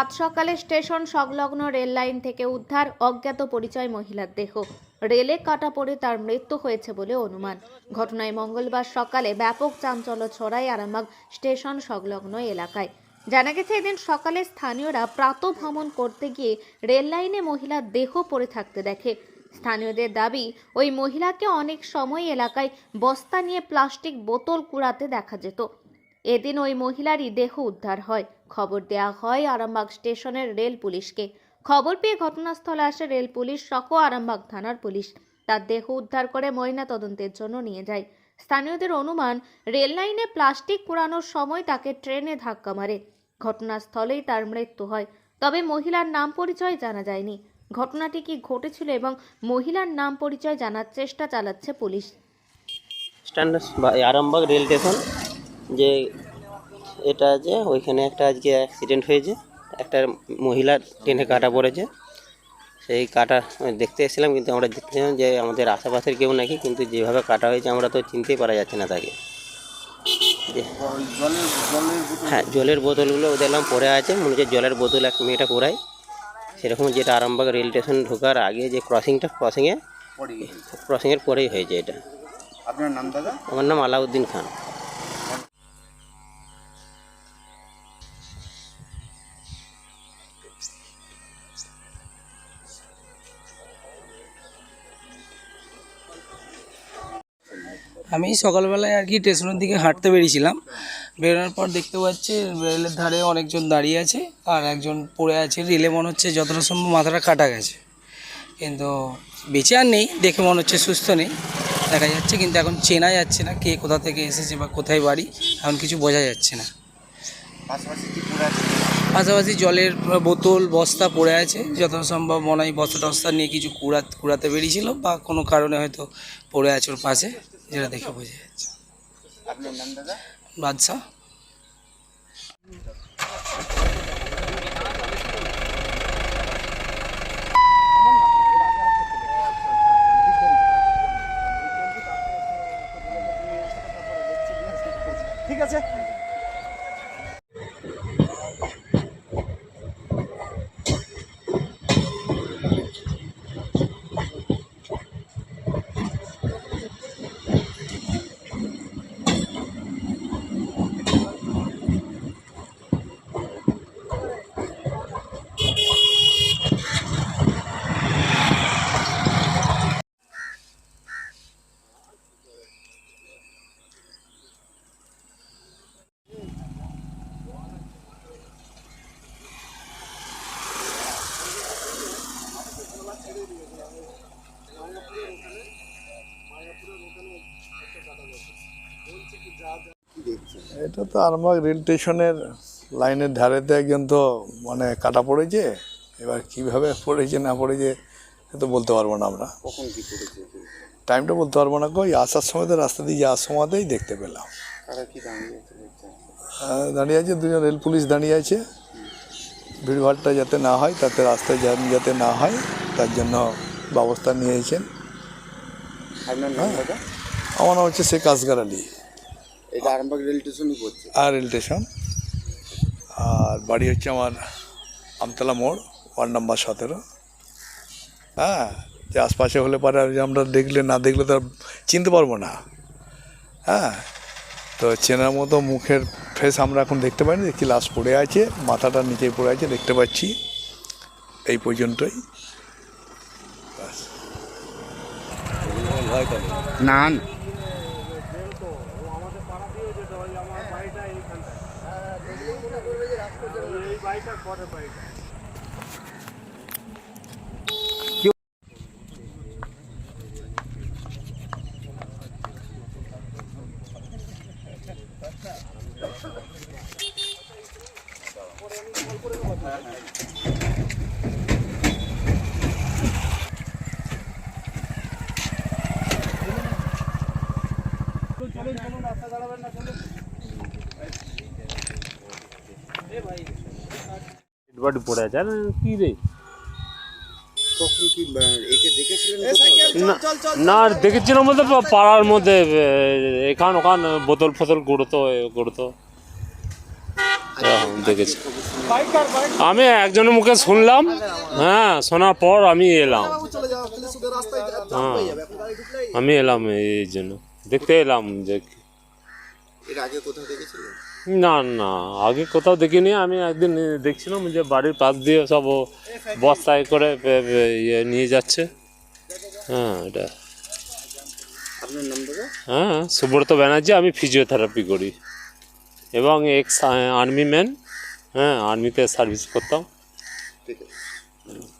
সাত সকালে স্টেশন সংলগ্ন রেল লাইন থেকে উদ্ধার অজ্ঞাত পরিচয় মহিলার দেহ। রেলে কাটা পড়ে তার মৃত্যু হয়েছে বলে অনুমান। ঘটনায় মঙ্গলবার সকালে ব্যাপক চাঞ্চল্য ছড়ায় আরামবাগ স্টেশন সংলগ্ন এলাকায়। জানা গেছে, এদিন সকালে স্থানীয়রা প্রাত ভ্রমণ করতে গিয়ে রেল লাইনে মহিলার দেহ পড়ে থাকতে দেখে। স্থানীয়দের দাবি, ওই মহিলাকে অনেক সময় এলাকায় বস্তা নিয়ে প্লাস্টিক বোতল কুড়াতে দেখা যেত। এদিন ওই মহিলারই দেহ উদ্ধার হয়। খবর দেওয়া হয় আরামবাগ স্টেশনের রেল পুলিশকে। খবর পেয়ে ঘটনাস্থলে আসে রেল পুলিশ সহ আরামবাগ থানার পুলিশ। তার দেহ উদ্ধার করে ময়না তদন্তের জন্য নিয়ে যায়। স্থানীয়দের অনুমান, রেল লাইনে প্লাস্টিক কুড়ানোর সময় তাকে ট্রেনে ধাক্কা মারে। ঘটনাস্থলেই তার মৃত্যু হয়। তবে মহিলার নাম পরিচয় জানা যায়নি। ঘটনাটি কি ঘটেছিল এবং মহিলার নাম পরিচয় জানার চেষ্টা চালাচ্ছে police? Stand Arambagh rail station যে এটা যে ওইখানে একটা আজকে অ্যাক্সিডেন্ট হয়েছে। একটা মহিলা ট্রেনে কাটা পড়েছে। সেই কাটা দেখতে এসেছিলাম কিন্তু আমরা দেখতেছিলাম যে আমাদের আশেপাশের কেউ নাকি কিন্তু যেভাবে কাটা হয়েছে আমরা তো চিনতেই পারা যাচ্ছে না তাকে। হ্যাঁ জলের বোতলগুলো দেখলাম পড়ে আছে। মনে হচ্ছে জলের বোতল এক মেয়েটা পড়ায়। সেরকম যেটা আরামবাগ রেল স্টেশন ঢোকার আগে যে ক্রসিংটা ক্রসিংয়ে ক্রসিংয়ের পরেই হয়েছে এটা। আপনার নাম দাদা? আমার নাম আলাউদ্দিন খান। আমি সকালবেলায় আর কি স্টেশনের দিকে হাঁটতে বেরিয়েছিলাম। বেরোনোর পর দেখতে পাচ্ছি রেলের ধারে অনেকজন দাঁড়িয়ে আছে আর একজন পড়ে আছে। রেলে মনে হচ্ছে যতটা সম্ভব মাথাটা কাটা গেছে। কিন্তু বেঁচে আর নেই দেখে মনে হচ্ছে সুস্থ নেই। দেখা যাচ্ছে কিন্তু এখন চেনা যাচ্ছে না কে কোথা থেকে এসেছে বা কোথায় বাড়ি। এখন কিছু বোঝা যাচ্ছে না। পাশাপাশি জলের বোতল বস্তা পড়ে আছে। যত সম্ভব মনে হয় বস্তা টস্তা নিয়ে কিছু কুড়া কুড়াতে বেরিয়েছিল বা কোনো কারণে হয়তো পড়ে আছে ওর পাশে। যেটা দেখে বুঝে যাচ্ছে। আপনার নাম দাদা? বাদশাহ ঠিক আছে? এটা তো আরামবাগ রেল স্টেশনের লাইনের ধারেতে একজন তো মানে কাটা পড়েছে। এবার কীভাবে পড়েছে না পড়েছে সে তো বলতে পারব না আমরা। কখন কি টাইমটা বলতে পারব না কই আসার সময় তো রাস্তা দিয়ে যাওয়ার সময়তেই দেখতে পেলাম। দাঁড়িয়ে আছে দেখছেন আহ, দাঁড়িয়ে আছে দুজন রেল পুলিশ দাঁড়িয়ে আছে। ভিড়ভাড়টা যাতে না হয় তাতে রাস্তায় জ্যাম যাতে না হয় তার জন্য ব্যবস্থা নিয়েছেন। দাদা? আমার নাম হচ্ছে শেখ আসগার আলী। এটা আরামবাগ রেল স্টেশনই পড়ছে। আর রেল স্টেশন। আর বাড়ি হচ্ছে আমার আমতলা মোড় ওয়ার্ড নাম্বার সতেরো। হ্যাঁ যে আশপাশে হলে পারে আর যে আমরা দেখলে না দেখলে তো আর চিনতে পারব না। হ্যাঁ তো চেনার মতো মুখের ফেস আমরা এখন দেখতে পাইনি দেখছি লাশ পড়ে আছে মাথাটা নিচে পড়ে আছে দেখতে পাচ্ছি। এই পর্যন্তই। यही बाइक है क्वार्टर बाइक है বাড়ি পড়ে আছে। আর কি রে? কখন কি একে দেখেছিলেন না না দেখেছিলাম বলতে পাড়ার মধ্যে এখান ওখান বোতল ফোতল গুড়তো এ করতো এরকম দেখেছি। আমি একজনের মুখে শুনলাম হ্যাঁ শোনার পর আমি এলাম। হ্যাঁ। আমি এলাম এই জন্য। দেখতে এলাম যে এর আগে কোথাও দেখেছিলেন? না না আগে কোথাও দেখিনি। আমি একদিন দেখছিলাম যে বাড়ির পাশ দিয়ে সব বস্তায় করে ইয়ে নিয়ে যাচ্ছে। হ্যাঁ এটা। হ্যাঁ সুব্রত ব্যানার্জি আমি ফিজিওথেরাপি করি। এবং এক্স আর্মি ম্যান। হ্যাঁ আর্মিতে সার্ভিস করতাম। ঠিক আছে।